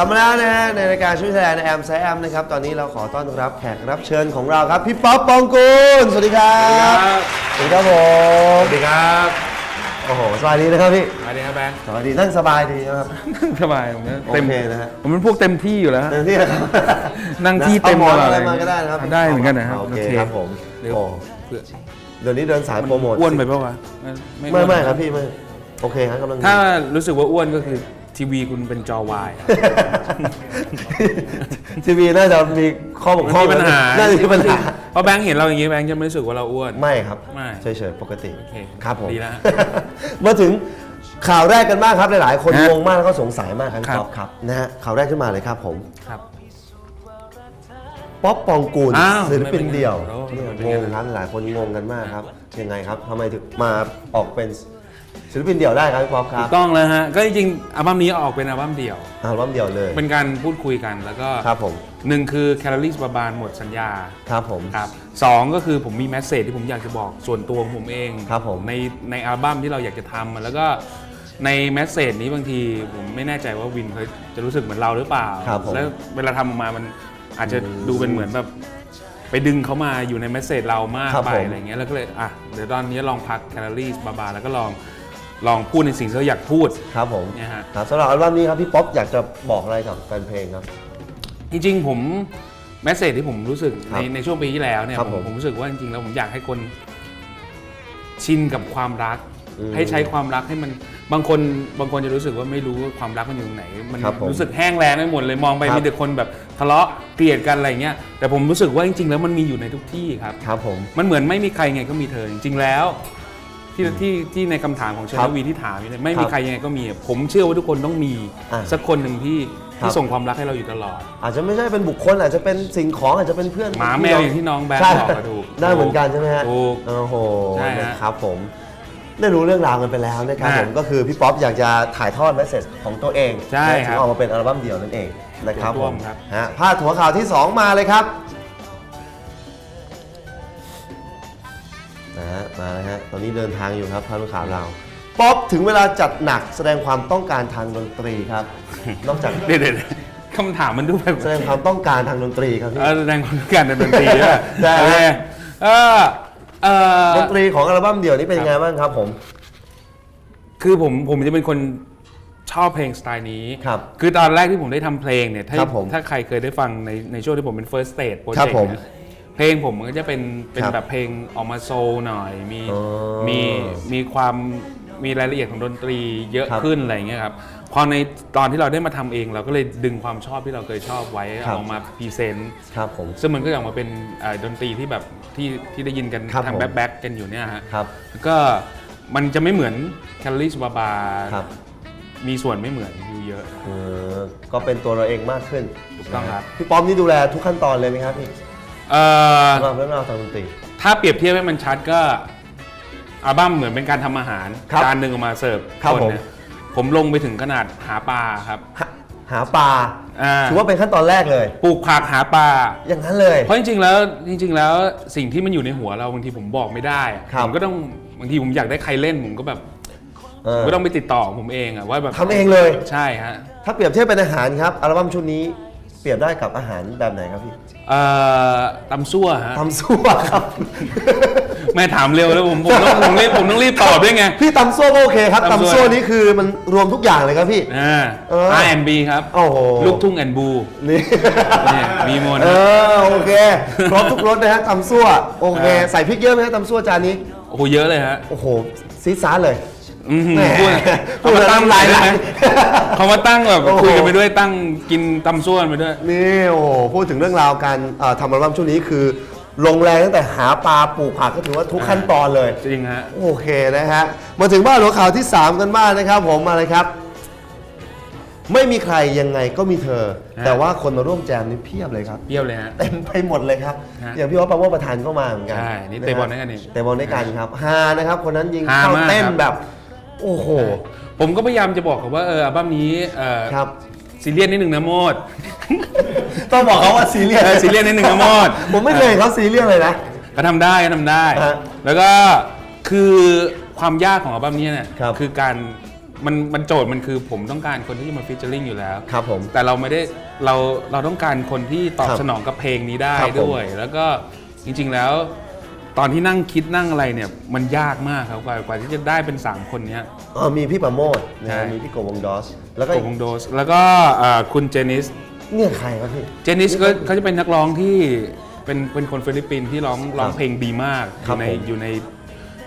ลับมาแล้วนะฮะในรายการช่วยแทนแอมไซแอมนะครับตอนนี้เราขอต้อนรับแขกรับเชิญของเราครับ พี่ป๊อปปองกูลสวัสดีครับสวัสดีครับผมสวัสดีครับโอ้โหสบายดีนะครับพี่สวัสดีครับแบงค์สบายดีนั่งสบายดีนะครับ สบายผมเนี่ยโอเต็มเคนะฮะ ผมเป็นพวกเต็มที่อยู่แล้วฮะ เต็มที่นะครับนั่งที่เต็มอาหมอนตลอดอะไรเลยมาก็ได้นะครับได้เหมือนกันนะครับโอเคโอเค ครับผมเดี๋ยว โอ้เพื่อเดี๋ยวนี้เดินสายโปรโมทอ้วนไปปะวะไม่ไม่ครับพี่ไม่โอเคครับกำลังดี ถ้ารู้สึกว่าอ้วนก็คือ ทีวีคุณเป็นจอวาย ทีวีน่าจะมีข้อบกมันพร่องมีปัญหา น่าจะมีปัญหา เพราะแบงค์เห็นเราอย่างนี้แบงค์จะไม่รู้สึกว่าเราอ้วน ไม่ครับไม่เฉยๆปกติโอเคครับผมดีแล้วมาถึงข่าวแรกกันบ้างครับ หลายๆ คนฮะงงมากแล้วก็สงสัยมากครับครับ ป๊อปครับนะฮะข่าวแรกขึ้นมาเลยครับผมครับ ป๊อปปองกูลอ้าวศิลปินเดี่ยวไม่เป็นไงเนี่ยงงครับหลายคนงงกันมากครับยังไงครับทำไมถึงมาออกเป็น ศิลปินเดี่ยวได้ครับพี่ป๊อปคถูรับกต้องแล้วฮะ ก็จริงๆอัลบั้มนี้ออกเป็นอัลบั้มเดี่ยว อัลบั้มเดี่ยวเลยเป็นการพูดคุยกันแล้วก็ครับผมหนึ่งคือแคลอรี่บาบานหมดสัญญาครับผม ครับสองก็คือผมมีแมสเซจที่ผมอยากจะบอกส่วนตัวของผมเองครับผม ในในอัลบั้มที่เราอยากจะทำอะแล้วก็ในแมสเซจนี้บางทีผมไม่แน่ใจว่าวินเขาจะรู้สึกเหมือนเราหรือเปล่า ครับผมแล้วเวลาทำออกมามันอาจจะดูเป็นเหมือนแบบไปดึงเขามาอยู่ในแมสเซจเรามากครับไปผม อะไรเงี้ยแล้วก็เลยอะเดี๋ยวตอนนี้ลองพักแคลอรี่บาบาแล้วก็ลอง ลองพูดในสิ่งที่เราอยากพูดครับผมเนี่ยฮะ ครับสำหรับอัลบั้มนี้ครับพี่ป๊อปอยากจะบอกอะไรกับแฟนเพลงครับ จริงๆ ผมแมสเซจที่ผมรู้สึกครัในบในช่วงปีที่แล้วเนี่ยครับผมผมผมรู้สึกว่าจริงๆแล้วผมอยากให้คนชินกับความรัก อืมให้ใช้ความรักให้มันบางคนบางคนจะรู้สึกว่าไม่รู้ว่าความรักมันอยู่ตรงไหน มันครับผมรู้สึกแห้งแล้งไปหมดเลยมองไปครับ มีแต่คนแบบทะเลาะเกลียดกันอะไรเงี้ยแต่ผมรู้สึกว่าจริง ๆ แล้วมันมีอยู่ในทุกที่ครับ ครับผม มันเหมือนไม่มีใครไงก็มีเธอจริงๆแล้ว ที่ที่ที่ในคำถามของชครันบวีที่ถามอยู่เนี่ยไม่ครัมีบใครยังไงก็มีผมเชื่อว่าทุกคนต้องมีอะสักคนหนึ่งที่ครับที่ส่งความรักให้เราอยู่ตลอด อาจจะไม่ใช่เป็นบุคคลอาจจะเป็นสิ่งของอาจจะเป็นเพื่อนหมาแมวอย่างที่น้องแบงค์ใช่บอกอะถูกได้เหมือนกันใช่ไหมฮะถูกโอ้โหใช่ฮะนะครับผมได้รู้เรื่องราวกันไปแล้วนะครับฮะผมก็คือพี่ป๊อปอยากจะถ่ายทอดแมสเซจของตัวเองใช่และคถึรับงออกมาเป็นอัลบั้มเดี่ยวนั่นเองนะครับถูกผต้อมงครับ ฮะพาดหัวข่าวที่ 2 มาเลยครับ นะฮะมาแล้วฮะตอนนี้เดินทางอยู่ครับพาดหัวข่าวเราป๊อปถึงเวลาจัดหนักแสดงความต้องการทางดนตรีครับ นอกจากเดี๋ยวเดี๋ยวคำถามมันดูแบบแสดงความต้องการทางดนตรีครับพี่ เออแสดงความต้องการในดนตรีด้วยได้ โอเคเออเออ ดนตรีของอัลบั้มเดี่ยวนี้เป็นยังไงบ้างครับผม คือผมผมจะเป็นคนชอบเพลงสไตล์นี้ ครับคือตอนแรกที่ผมได้ทำเพลงเนี่ย ถ้าครับผมถ้าใครเคยได้ฟังในในช่วงที่ผมเป็น first stage ครับ project ผมเนี่ย เพลงผมมันก็จะเป็นเป็นครับแบบเพลงออกมาโซลหน่อย มีอ๋อมีมีความมีรายละเอียดของดนตรีเยอะครับขึ้นอะไรอย่างเงี้ยครับพอในตอนที่เราได้มาทำเองเราก็เลยดึงความชอบที่เราเคยชอบไว้ครับออกมาพรีเซนต์ ครับผม ซึ่งมันก็ออกมาเป็นเอ่อดนตรีที่แบบที่ที่ได้ยินกันครับทางผมแบ็คแบ็กกันอยู่เนี่ยฮะครับแล้วก็มันจะไม่เหมือนแคลอรี่บาบาครับ มีส่วนไม่เหมือนอยู่เยอะ เออก็เป็นตัวเราเองมากขึ้นถูกต้องครับ พี่ป้อมนี่ดูแลทุกขั้นตอนเลยไหมครับพี่ เอ่อ สำหรับเรื่องราวทางดนตรี ถ้าเปรียบเทียบให้มันชัดก็อัลบั้มเหมือนเป็นการทำอาหารครับจานหนึ่งออกมาเสิร์ฟครับคนผม เนี่ยผมลงไปถึงขนาดหาปลาครับ หาหาปลาอ่า ถือว่าเป็นขั้นตอนแรกเลย ปลูกผักหาปลา อย่างนั้นเลย เพราะจริงๆแล้วจริง ๆ แล้วสิ่งที่มันอยู่ในหัวเราบางทีผมบอกไม่ได้อะครับ ผมก็ต้องบางทีผมอยากได้ใครเล่นผมก็แบบเออก็ต้องไปติดต่อผมเองอะว่าแบบทำเองเลย ใช่ฮะถ้าเปรียบเทียบเป็นอาหารครับอัลบั้มชุดนี้ เปรียบได้กับอาหารแบบไหนครับพี่เอ่อตำซั่วฮะตำซั่วครับ แม่ถามเร็วแล้วผมผมต้องผมรีบผมต้องรีบตอบด้วยไง พี่ตำซั่วก็โอเคครับตำซั่วตำซั่วนี้คือมันรวมทุกอย่างเลยครับพี่ อ่า เออ R&B ครับโอ้โห ลูกทุ่งแอนบูนี่เนี่ยมีหมดเอนะ อโอเคครบทุกรสนะฮะตำซั่วโอเค อ่า ใส่พริกเยอะไหมฮะตำซั่วจานนี้ โอ้โหเยอะเลยฮะ โอ้โหซีดซาร์เลย อือหือแหมพูดพูดเขามาตั้งแล้วน้ำลายไหลได้ไหมเขามาตั้งแบบโอ้โหคุยกันไปด้วยตั้งกินตำซั่วกันไปด้วย นี่โอ้โหพูดถึงเรื่องราวการเอ่อทำอัลบั้มช่วงนี้คือ ลงแรงตั้งแต่หาปลาปลูกผักก็ถือว่าทุกขั้นตอนเลย จริงฮะ โอเคนะฮะ มาถึงบ้านหัวข่าวที่ 3 กันบ้างนะครับผมมาเลยครับ ไม่มีใครยังไงก็มีเธอ ฮะ แต่ว่าคนมาร่วมแจมนี่เพียบเลยครับ เปรี้ยวเลยฮะ เต็มไปหมดเลยครับ ฮะอย่างพี่ว่าปราโมชประธานก็มาเหมือนกันใช่นี่ะฮะเตะบอลด้วยกันนี่เตะบอลด้วยกันครับฮานะครับ คนนั้นยิงฮาเข้ามากเต้นครับแบบ โอ้โห ผมก็พยายามจะบอกเขาว่าเอออัลบั้มนี้เออครับ ซีเรียสนิดหนึ่งนะโมด ต้องบอกเขาว่าซีเรียสเออซีเรียสนิดหนึ่งนะโมดผมไม่เคยเห็นเขาซีเรียสเลยนะ ก็ทำได้ก็ทำได้ ฮะแล้วก็คือความยากของอัลบั้มนี้เนี่ยครับคือการมันมันโจทย์มันคือผมต้องการคนที่จะมาฟิชเชอร์ลิงอยู่แล้วครับผมแต่เราไม่ได้เราเราต้องการคนที่ตอบครับสนองกับเพลงนี้ได้ครับผมด้วย แล้วก็จริงๆแล้ว ตอนที่นั่งคิดนั่งอะไรเนี่ยมันยากมากครับกว่ากว่าที่จะได้เป็น 3 คนเนี้ยอ๋อมีพี่ประโมทนะใช่ฮะมีพี่โกวงดอส แล้วก็โกวงโดส แล้วก็เอ่อคุณเจนิส เนี่ยใครครับพี่ เจนิสก็เขาจะเป็นนักร้องที่เป็นเป็นคนฟิลิปปินส์ที่ร้องร้องเพลงดีมากอครับยู่ในผม อยู่ใน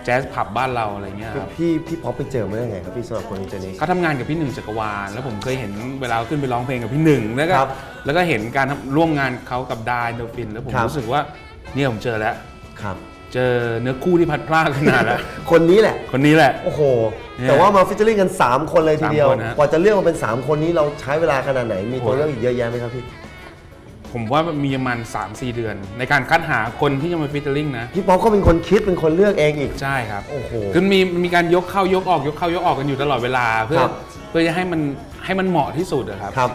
แจ๊สผับบ้านเราอะไรเงี้ยครับพี่พี่ป๊อปไปเจอมาได้ไงครับพี่สำหรับคนนี้เจนี่เขาทำงานกับพี่หนึ่งจักรวาลแล้วผมเคยเห็นเวลาเขาขึ้นไปร้องเพลงกับพี่หนึ่งแล้วก็ครับแล้วก็เห็นการทำร่วมงานเขากับดายโดฟิน แล้วผมครับ รู้สึกว่าเนี่ยผมเจอแล้ว ครับ เจอเนื้อคู่ที่พัดพลาดขนาดแล้ว คนนี้แหละ คนนี้แหละ โอ้โห เนี่ยแต่ว่ามาฟิชเชอร์ลิงกัน 3 คนเลยทีเดียว สามคนฮะ กว่าจะเลือกมาเป็น 3 คนนี้เราใช้เวลาขนาดไหน มีตัวโอ้โหเลือกอีกเยอะแยะไหมครับพี่ ผมว่ามีประมาณ 3-4 เดือน ในการคัดหาคนที่จะมาฟิตเตอร์ลิงนะ พี่ป๊อปก็เป็นคนคิดเป็นคนเลือกเองอีก ใช่ครับโอ้โหคือมีมีการยกเข้ายกออกยกเข้ายกออกกันอยู่ตลอดเวลา เพื่อครับ เพื่อจะให้มันให้มันเหมาะที่สุดอะครับครับ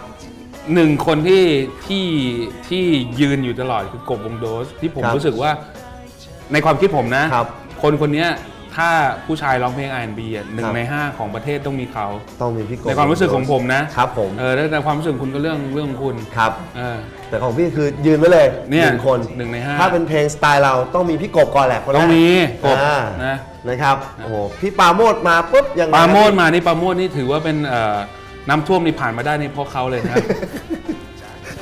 หนึ่งคนที่ที่ที่ยืนอยู่ตลอดคือกบวงโดส ที่ผมครับ รู้สึกว่า ในความคิดผมนะ ครับ คนคนเนี้ยถ้าผู้ชายร้องเพลง R&B อะหนึ่คงรับในห้าของประเทศต้องมีเขา ต้องมีพี่โกในความรู้สึกของผมนะครับผมเออแล้วในความรู้สึกของคุณก็เรื่องเรื่องของคุณครับ เออ แต่ของพี่คือยืนไว้เลยเนี่ยหนึ่งคนหนึ่งในห้า ถ้าเป็นเพลงสไตล์เราต้องมีพี่กบก่อนแหละคนแรกต้องมีกบอ่านะนะครับโอ้โหพี่ปาโมดมาปุ๊บยังไงปาโมดครับมานี่ปาโมดนี่ถือว่าเป็นเอ่อน้ำท่วมนี่ผ่านมาได้นี่เพราะเขาเลยนะครับ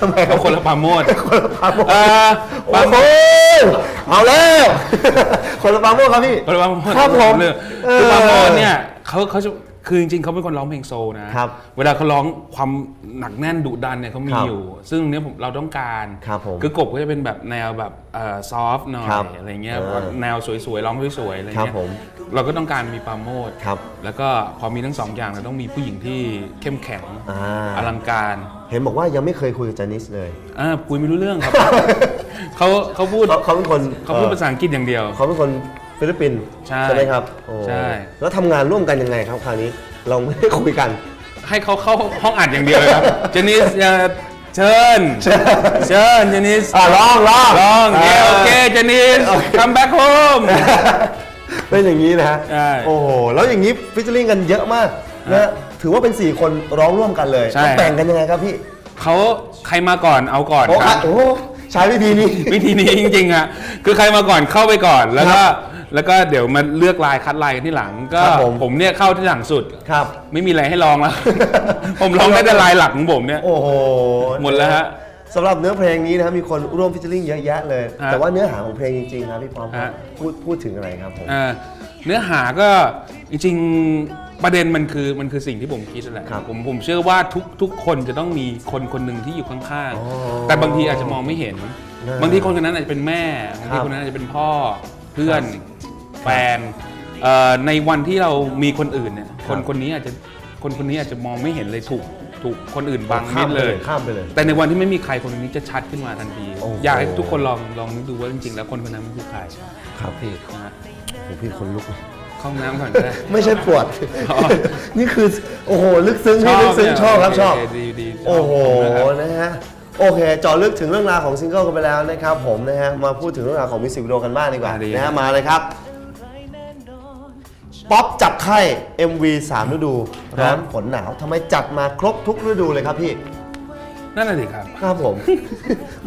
ทำไมครัเขาบคนละปาโมดคนละปาโมดเออโอ้ปาโหโมดเอาแล้วคนละปาโมดครับพี่คนละปาโมดครับผมเลยเออคือปาโมดเนี่ยเขาเขาจะคือจริงๆเขาเป็นคนร้องเพลงโซลนะครับเวลาเขาร้องความหนักแน่นดุดันเนี่ยเขามีครับอยู่ ซึ่งเนี้ยผมเราต้องการครับผมคือกบก็จะเป็นแบบแนวแบบเอ่อซอฟต์หน่อยครับอะไรเงี้ยเออแนวสวยๆร้องสวยๆอะไรครับเงี้ยผมเราก็ต้องการมีปาโมดครับแล้วก็พอมีทั้งสองอย่างเราต้องมีผู้หญิงที่เข้มแข็งอ่าอลังการ เห็นบอกว่ายังไม่เคยคุยกับจานิสเลย อ่าคุยไม่รู้เรื่องครับ เขาเขาพูดเขาเขาเป็นคนเขาพูดอ่อภาษาอังกฤษอย่างเดียว เขาเป็นคนฟิลิปปินส์ใช่ไหมครับโอ้ใช่ แล้วทำงานร่วมกันยังไงครับคราวนี้ เราไม่ได้คุยกัน ให้เขาเข้าห้องอัดอย่างเดียวเลยครับ เจนิสอย่าเชิญ เชิญเจนิสอ่าลองลองลองเย้โอเคเจนิส come back home เป็นอย่างนี้นะฮะใช่ โอ้โหแล้วอย่างนี้ฟิชเชอร์ลิงกันเยอะมากนะฮะ ถือว่าเป็น 4 คนร้องร่วมกันเลยใช่แล้วแบ่งกันยังไงครับพี่เขาใครมาก่อนเอาก่อนโอ้ครับโหใช้วิธีนี้ วิธีนี้จริงๆอะคือใครมาก่อนเข้าไปก่อนแล้วก็ครับแล้วก็เดี๋ยวมาเลือกลายคัดลายกันที่หลัง ก็ครับผม ผมเนี่ยเข้าที่หลังสุด ครับ ไม่มีอะไรให้ลองแล้ว ผมลองได้แต่ลายหลักของผมเนี่ย โอ้โหหมดแล้วฮะสำหรับเนื้อเพลงนี้นะครับมีคนร่วมฟิชเชอร์ลิงเยอะแยะเลย ฮะแต่ว่าเนื้อหาของเพลงจริงๆครับพี่ปอมครับฮะ พูดพูดถึงอะไรครับผม อ่าเนื้อหาก็จริงๆ ประเด็นมันคือมันคือสิ่งที่ผมคิดนั่นแหละครับผมผมเชื่อว่าทุกทุกคนจะต้องมีคนคนหนึ่งที่อยู่ข้างอ๋อๆ แต่บางทีอาจจะมองไม่เห็น อ่าบางทีคนคนนั้นอาจจะเป็นแม่บางทีครับคนนั้นอาจจะเป็นพ่อเพื่อนครับแฟนเอ่อในวันที่เรามีคนอื่นเนี่ยคนครับ คนนี้อาจจะคนคนนี้อาจจะมองไม่เห็นเลยถูกถูกคนอื่นบังข้านิมดไปเลเลย ยข้ามไปเลย แต่ในวันที่ไม่มีใครคนนี้จะชัดขึ้นมาทันที โอ้โห อยากให้ทุกคนลองลองนึกดูว่าจริงๆ แล้วคนคนนั้นมันคือใครครับพี่นะฮะโอ้โหพี่คนลุกเข้า ห้องน้ำก่อนก็ได้ ไม่ใช่ปวด อ๋อ นี่คือโอ้โหลึกซึ้งพี่ลึกซึ้งชอบครับชอบ โเคดีดีชบโอ้โหนะครับ นะฮะโอเคเจาะลึกถึงเรื่องราวของซิงเกิลกันไปแล้วนะครับผมนะฮะมาพูดถึงเรื่องราวของมิวสิกวิดีโอกันบ้างดีกว่าอ่าดี นะฮะมาเลยครับป๊อปจับไข้ MV 3 ฤดูร้อนฝนหนาวทำไมจัดมาครบทุกฤดูเลยครับพี่ นั่นแหละสิครับ ครับผม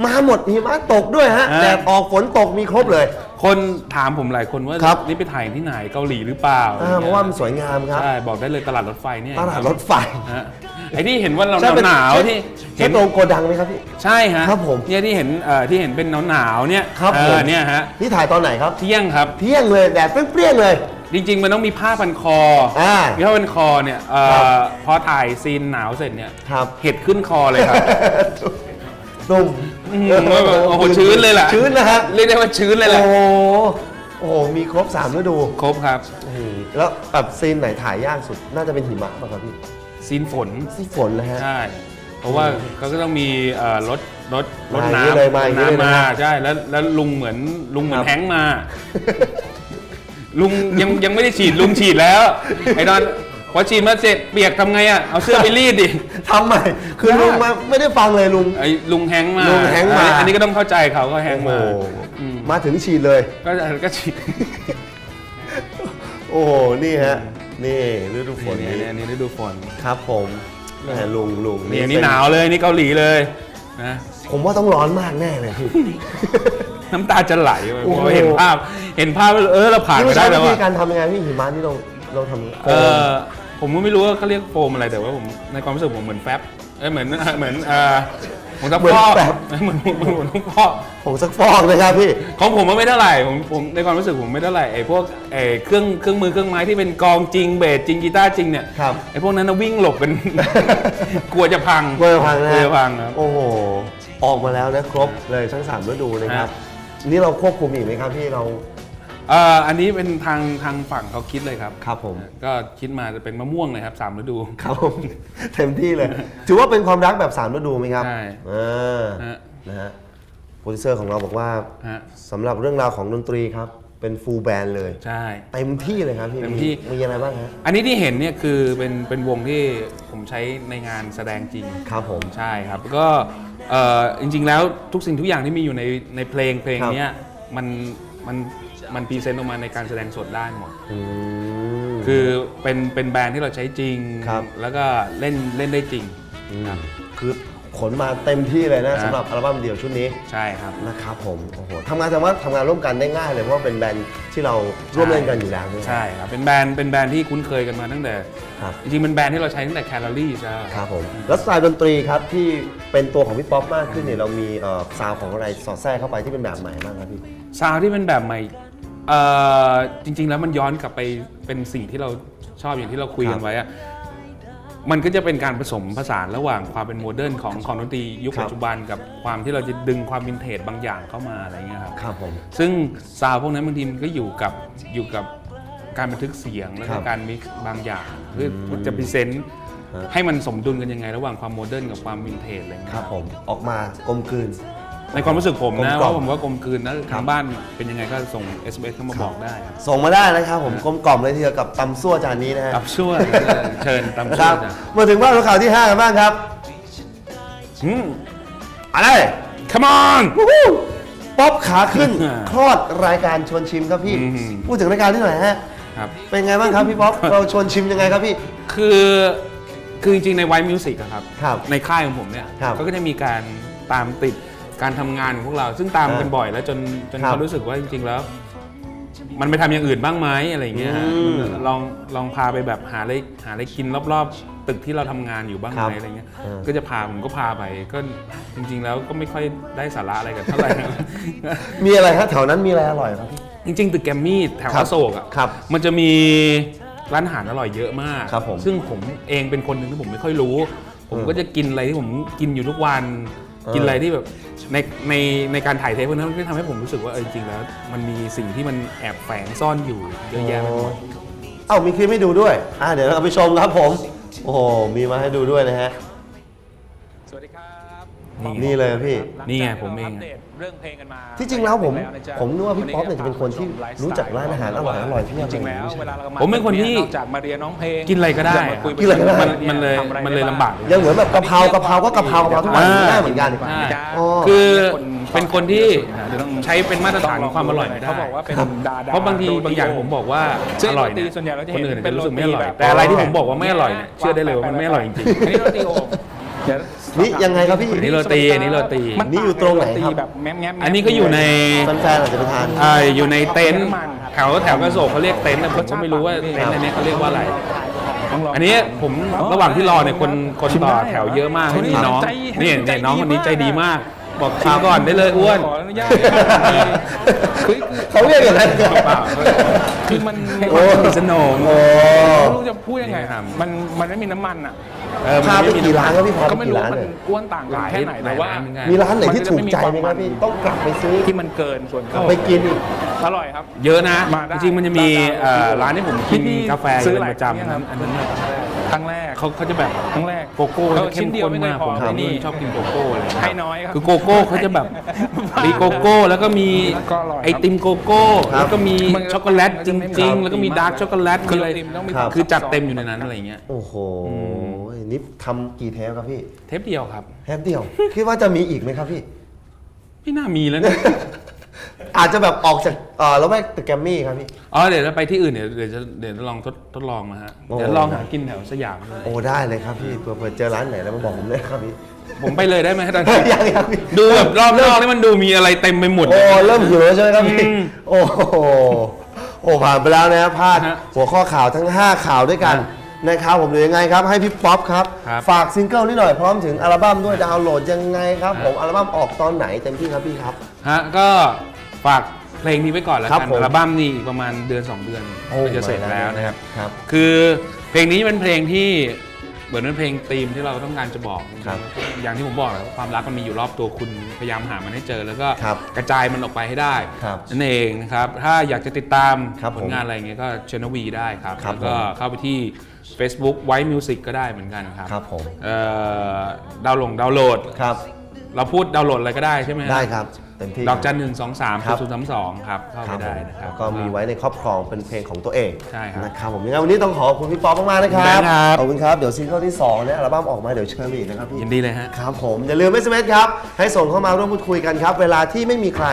มาหมดหิมะตกด้วยฮะอ่าแดดออกฝนตกมีครบเลย คนถามผมหลายคนว่าครับ นี่ไปถ่ายที่ไหนเกาหลีหรือเปล่าอ่าเพราะว่ามันสวยงามครับ ใช่บอกได้เลยตลาดรถไฟเนี่ยตลาดรถไฟฮะไอ้ที่เห็นว่าเราใช่เป็นหนาวใช่ๆที่ใช่เห็นตรงโกดังไหมครับพี่ ใช่ฮะครับผมเนี่ยที่เห็นเอ่อที่เห็นเป็นหนาวๆเนี่ยครับเอผม อเนี่ยฮะ นี่ถ่ายตอนไหนครับ เที่ยงครับ เที่ยงเลยแดดเปรี้ยงๆเลย จริง ๆ มันต้องมีผ้าพันคออ่ามีผ้าพันคอเนี่ยเอ่อครับพอถ่ายซีนหนาวเสร็จเนี่ยครับ เห็ดขึ้นคอเลยครับ นุ่มอืมโอ้โหชื้นเลยล่ะ ชื้นนะฮะ เรียกได้ว่าชื้นเลยแหละโอ้โหโอ้โห มีครบ3ฤดูครบครับโอ้โหแล้วแบบซีนไหนถ่ายยากสุด น่าจะเป็นหิมะป่ะครับพี่ซีนฝน ซีฝนนะฮะ ใช่ เพราะว่าเขาก็ต้องมีเอ่อรถรถรถมาอย่างนี้น้ำเลยมาอย่างนี้รถเลยนะน้ำมาใช่แล้วแล้วลุงเหมือนลุงเหมือครันบแฮงค์มา ลุงยังยังไม่ได้ฉีดลุงฉีดแล้วไอ้นอนพอฉีดมาเสร็จเปียกทำไงอะเอาเสื้อไปรีดดิ ทำใหม่ คือยากลุงมาไม่ได้ฟังเลยลุง ไอ้ลุงแฮงค์มาลุงแฮงค์มา อันนี้ก็ต้องเข้าใจเขาก็แฮงค์มา โอ้โหอืม มาถึงฉีดเลย ก็ก็ฉีดโอ้โห นี่ฮะ นี่ฤดูฝนนี่นี้นี่นี่ฤดูฝน ครับผมแหมลุงลุงนี่อันนี่หนาวเลยนี่เกาหลีเลยนะ ผมว่าต้องร้อนมากแน่เลยพี่ น้ำตาจะไหลโอ้โห พอเห็นภาพ เห็นภาพเออเราผ่านนี่ไปไม่ใช่ได้แล้ววิธีอะการทำยังไงพี่หิมะนี่เราเราทำ เออผมก็ไม่รู้ว่าเขาเรียกโฟมอะไรแต่ว่าผมในความรู้สึกผมเหมือนแฟบเอ้ยเหมือนเหมือนเออผมจะเหมือนฟอกแฟบ เหมือนเหมือนเหมือนฟอก ผมสักฟอกนะครับพี่ ของผมมันไม่เท่าไหร่ผมผมในความรู้สึกผมไม่เท่าไหร่ไอ้พวกไอ้เครื่องเครื่องมือเครื่องไม้ที่เป็นกลองจริงเบสจริงกีตาร์จริงเนี่ยครับไอ้พวกนั้นนะวิ่งหลบกัน กลัวจะพังกลัวจะพังนะ กลัวจะพังครับ โอ้โห ออกมาแล้วนะครบเลยทั้งสามฤดูนะครับ นี่เราควบคุมอีกไหมครับพี่เรา เอ่ออันนี้เป็นทางทางฝั่งเขาคิดเลยครับครับผม ก็คิดมาจะเป็นมะม่วงเลยครับสามฤดู ครับผม เต็มที่เลย ถือว่าเป็นความรักแบบสามฤดูไหมครับใช่อ่าฮะ นะฮะโปรดิวเซอร์ของเราบอกว่าฮะสำหรับเรื่องราวของดนตรีครับ เป็นฟูลแบนด์เลย ใช่ เต็มที่เลยครับพี่เต็มที่ มีอะไรบ้างฮะอันนี้ที่เห็นเนี่ยคือเป็นเป็นวงที่ผมใช้ในงานแสดงจริง ครับผม ใช่ครับก็ เอ่อจริงๆแล้วทุกสิ่งทุกอย่างที่มีอยู่ในในเพลงเพลงครับเนี้ยมันมันมันพรีเซนต์ออกมาในการแสดงสดได้หมด อืม คือเป็นเป็นแบรนด์ที่เราใช้จริง ครับ แล้วก็เล่นเล่นได้จริงมคือ ขนมาเต็มที่เลยนะฮะสำหรับอัลบั้มเดี่ยวชุดนี้ใช่ครับนะครับผมโอ้โหทำงานแต่ว่าทำงานร่วมกันได้ง่ายเลยเพราะว่าเป็นแบรนด์ที่เราร่วมเล่นกันอยู่แล้วด้วย ใช่ครับเป็นแบรนด์เป็นแบรนด์ที่คุ้นเคยกันมาตั้งแต่ครับ จริงๆเป็นแบรนด์ที่เราใช้ตั้งแต่แคลอรี่ใช่ครับผมแล้วสไตล์ดนตรีครับที่เป็นตัวของพี่ป๊อปมากขึ้นเนี่ยเรามีเอ่อซาวด์ของอะไรสอดแทรกเข้าไปที่เป็นแบบใหม่บ้างครับพี่ ซาวด์ที่เป็นแบบใหม่เอ่อจริง ๆ แล้วมันย้อนกลับไปเป็นสิ่งที่เราชอบอย่างที่เราคุยกัครันบไว้อะ มันก็จะเป็นการผสมผสานระหว่างความเป็นโมเดิร์นของของดนตรียุคครับปัจจุบันกับความที่เราจะดึงความวินเทจบางอย่างเข้ามาอะไรเงี้ยครับครับผม ซึ่งซาวด์พวกนั้นบางทีมันก็อยู่กับอยู่กับการบันทึกเสียงแล้วครัก็บการมิกซ์บางอย่างเพื่ออจะพรีเซนต์ฮะ ให้มันสมดุลกันยังไง ระหว่างความโมเดิร์นกับความวินเทจอะไรเงี้ย ครับผมออกมากลมกลืน ในความรู้สึกผมนะกลมกล่อมว่าผมว่ากลมกลืนนะครัทาบงบ้านเป็นยังไงก็ส่ง SMS เข้ามาบอกได้ครับส่งมาได้นะครับผมกลมกล่อมเลยทีเดียวกับตำซั่วจานนี้นะฮะตับช่วย เชิญตามคช่รัวยบจ้ะมาถึงบ้านของข่าวที่5กันบ้างครับอืม อะไร come on วู้ฮู้ป๊อปขาขึ้นอ่าคลอดรายการชวนชิมครับพี่ อืม พูดถึงรายการที่หน่อยฮะ ครับ เป็นไงบ้างครับพี่ป๊อป เราชวนชิมยังไงครับพี่ คือคือจริงๆในไวมิวสิกครับ ครับในค่ายของผมเนี่ยครับ เขาก็จะมีการตามติด การทำงานของพวกเรา ซึ่งตามกันอ่าบ่อยแล้วจนจนครับเขารู้สึกว่าจริง ๆ แล้ว มันไปทำอย่างอื่นบ้างไหมอะไรอย่างเงี้ยฮะอืมลองลองพาไปแบบหาอะไรหาอะไรกินรอบ ๆ ตึกที่เราทำงานอยู่บ้างครัไหบมอะไรเงี้ยเออ ก็จะพาผมก็พาไปก็จริง ๆ แล้วก็ไม่ค่อยได้สาระอะไรกันเท่าไหร่ มีอะไรครับแถวนั้นมีอะไรอร่อยครับพี่จริงๆตึกแกรมมี่แถวครัอบโศกอะครับมันจะมีร้านอาหารอร่อยเยอะมาก ครับผมซึ่งผมเองเป็นคนหนึ่งที่ผมไม่ค่อยรู้ ผมอืมก็จะกินอะไรที่ผมกินอยู่ทุกวัน เออกินอะไรที่แบบ ในในในการถ่ายเทปพวกนั้นมันก็ทำให้ผมรู้สึกว่าเออจริงๆแล้ว มันมีสิ่งที่มันแอบแฝงซ่อนอยู่เยอะแยะไปหมด เอ้ามีคลิปให้ดูด้วย อ่าเดี๋ยวเราไปชมครับผม โอ้โห มีมาให้ดูด้วยนะฮะ สวัสดีครับ นี่นี่เลยพี่ นี่ไงผมเองหลัจากที่ราปดตเรื่องเพลงกันมาที่จริงแล้วผมไปนะจ๊ะผมนึกว่าพี่ป๊อปเนี่ยจะเป็นคนที่รู้จักร้านอาหารอร่อยๆเพียบเลยจริงๆแล้วเวลาเรามาผมเป็นคนที่นอกจากมาเรียนน้องเพลงกินอะไรก็ได้จมาคุยกินอะไรก็ได้ปมันเลยทำอะไรมันเลยได้ลำบาก ยังเหมือนแบบกะเพรากะเพราก็กะเพรากะเพราทุกวันอ่า ได้เหมือนกันใช่อ๋อ คือเป็นคนที่ใช้เป็นมาตรฐานของความอร่อยไม่ได้เขาบอกว่าเป็นดาดาเพราะบางทีบางอย่างผมบอกว่าซึ่งอร่อยโรตีเนี่ยส่วนใหญ่เราจะคเห็นนอื่นอาจเป็จะนรู้สึกไม่อร่อย โรตีแบบ แต่อะไรที่ผมบอกว่าไม่อร่อยเนี่ยเชื่อได้เลยว่ามันไม่อร่อยจริง อันนี้โรตีโอ่งเดี๋ยว นี่ยังไงครับพี่ อันนี้โรตีอันนี้โรตี มันี่อยู่ตรงไหนครับ โแบบแง้มๆอันนี้ก็อยู่ในแฟนๆอาจจะไปทานอ่าอยู่ในเต็นท์แถวแถวกระโศกเขาเรียกเต็นท์แต่ผมก็ไม่รู้ว่าเต็นท์อันนี้เขาเรียกว่าอะไรต้องลงอันนี้ผมระหว่างที่รอเนี่ยคนคนต่อแถวเยอะมากชิมได้นี่น้องใจนี่ใจเนี่ยน้องคนนี้ดีมากใจดีมาก บอกชิมก่อนได้เลยอ้วน ขออนุญาตคือเขาเรียกอย่างนั้นเปล่าคือมันโอ้สนมโอ้ไม่รู้จะพูดยังไงนี่ครับมันมันไม่มีน้ำมันอะเออพาไปกี่ร้านครับพี่พาก็ไปไม่กี่รู้ร้านว่ามันเลยอ้วนต่างกันแค่ไหนแต่ว่ามีร้านไหนที่ถูกใจไหมครับพี่ต้องกลับไปซื้อที่มันเกินส่วนเกินไปกินอีก อร่อยครับ เยอะนะ มาได้จริงๆมันจะมีได้เอ่อร้านที่ผมกินที่กาแฟซื้ซื้ออหลายประจำครั้งครับอันนั้น ครั้งแรก เขาเขาจะแบบครั้งแรกโกโก้เออเข้ชิ้มนเดียวข้นไม่เคยมากพอผมครับ นี่ ชอบกินโกโก้อะไรอย่างเงี้ยให้น้อยครับ คือโกโก้เขาจะแบบมีโกโก้แล้วก็มีก็อร่อยครับไอติมโกโก้ ครับแล้วก็มีมันช็อกโกแลตมันจจะไม่ริงมีๆแล้วก็มีดาร์กช็อกโกแลตคืมีออะไรไอติมต้องมีครับ คือจัดเต็มอยู่ในนั้นอะไรอย่างเงี้ยโอ้โหนี่ทำกี่เทปครับพี่เทปเดียวครับ เทปเดียว คิดว่าจะมีอีกไหมครับพี่ไม่น่ามีแล้วนะ อาจจะแบบออกจากเอ่อแล้วแวกตึกแกรมมี่ครับพี่ อ๋อเดี๋ยวเราไปที่อื่นเดี๋ยวเดี๋ยวจะเดี๋ยวจะลองทดทดลองนะฮะโอ้ เดี๋ยวลองหากินแถวสยามเลยโอ้ได้เลยครับพี่เผื่อเผื่อเจอร้านไหนแล้วมาบอกผมเลยครับพี่ ผมไปเลยได้ไหมตอนนี้ ยังยังพี่ดูแบบรอบนอกนี่มันดูมีอะไรเต็มไปหมดโอ้เริ่มหิวแล้วใช่ไหมครับพี่อืมโอ้โหโอ้ผ่านไปแล้วนะพลาดฮะหัวข้อข่าวทั้ง 5 ข่าวด้วยกันฮะนะครับผมหรือยังไงครับให้พี่ป๊อปครับ ครับ ฝากซิงเกิลนี่หน่อยพร้อมถึงอัลบั้มด้วยดาวน์โหลดยังไงครับฮะผมอัลบั้มออกตอนไหนเต็มที่ครับพี่ครับ ฮะก็ ฝากเพลงนี้ไว้ก่อนแล้วครับกันผมอัลบั้มนี่อีกประมาณเดือน 2 เดือนก็จะเสร็จแล้วนะครับ ครับ คือเพลงนี้เป็นเพลงที่เหมือนเป็นเพลงธีมที่เราต้องการจะบอกครับอย่างที่ผมบอกแหละว่าความรักมันมีอยู่รอบตัวคุณพยายามหามันให้เจอ แล้วก็ครับกระจายมันออกไปให้ได้ครับนั่นเองนะครับถ้าอยากจะติดตามครับผผมลงานอะไรอย่างเงี้ยก็เชนวีได้ครับครับแล้วก็ผม เข้าไปที่ Facebook White Music ก็ได้เหมือนกันครับครับผมเอ่อดาวน์โหลดดาวน์โหลด ครับ เราพูดดาวน์โหลดอะไรก็ได้ใช่ไหมฮะได้ครับ เต็มที่ดอกจันหนึ่งสองสามครับศูนย์สามสองครับเข้าคไปรับได้ผมนะครับก็มีไว้ในครอบครองเป็นเพลงของตัวเองใช่ครับนะครับผมยังไงวันนี้ต้องขอบคุณพี่ป๊อปมากๆนะครับขอบคุณครับขอบคุณครับเดี๋ยวซิงเกิลที่สองเนี่ยอัลบั้มออกมาเดี๋ยวเชิญมาอีกนะครับพี่ยินดีเลยฮะครับผมอย่าลืม SMS ครับให้ส่งเข้ามาร่วมพูดคุยกันครับ เวลาที่ไม่มีใคร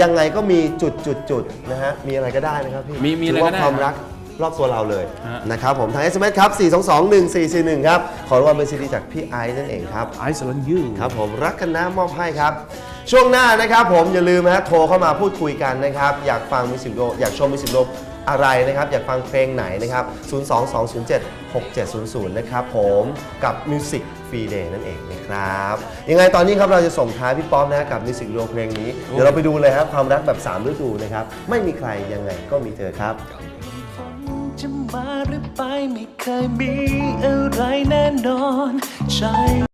ยังไงก็มีจุดจุดจุดนะฮะมีอะไรก็ได้นะครับพี่มีมีอะไรถืก็ว่าได้ความรัก รอบตัวเราเลยฮะ นะครับผมทาง SMS ครับ 4221441 ครับ ขอรางวัลเป็นซีดีจากพี่ไอซ์นั่นเองครับ ไอซ์ลันยูครับผมรักกันนะมอบให้ครับ ช่วงหน้านะครับผมอย่าลืมนะฮะโทรเข้ามาพูดคุยกันนะครับ อยากฟังมิวสิกโลอยากชมมิวสิกโลอะไรนะครับ อยากฟังเพลงไหนนะครับ 022076700 นะครับผมกับ Music Free Day นั่นเองนะครับ ยังไงตอนนี้ครับเราจะส่งท้ายพี่ป๊อปนะฮะกับมิวสิกโลเพลงนี้ เดี๋ยวเราไปดูเลยครับความรักแบบ 3 ฤดูนะครับ ไม่มีใครยังไงก็มีเธอครับ จะมาหรือไปไม่เคยมีอะไรแน่นอนใช่